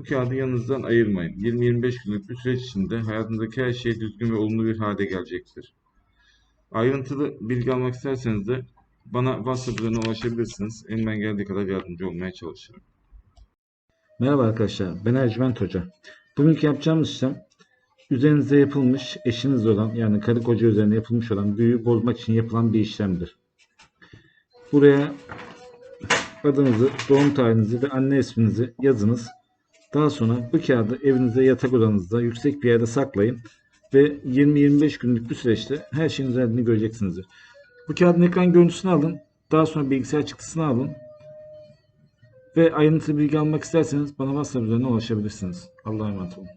bu kağıdı yanınızdan ayırmayın. 20-25 günlük bir süreç içinde hayatınızdaki her şey düzgün ve olumlu bir hale gelecektir. Ayrıntılı bilgi almak isterseniz de bana WhatsApp üzerinden ulaşabilirsiniz. Elimden geldiği kadar yardımcı olmaya çalışırım. Merhaba arkadaşlar, ben Ercüment Hoca. Bugünkü yapacağımız işlem, üzerinize yapılmış, eşiniz olan yani karı koca üzerine yapılmış olan büyüyü bozmak için yapılan bir işlemdir. Buraya adınızı, doğum tarihinizi ve anne isminizi yazınız. Daha sonra bu kağıdı evinizde yatak odanızda yüksek bir yerde saklayın ve 20-25 günlük bir süreçte her şeyin üzerinde göreceksinizdir. Bu kağıdın ekran görüntüsünü alın. Daha sonra bilgisayar çıktısını alın. Ve ayrıntılı bilgi almak isterseniz bana WhatsApp üzerinden ulaşabilirsiniz. Allah'a emanet olun.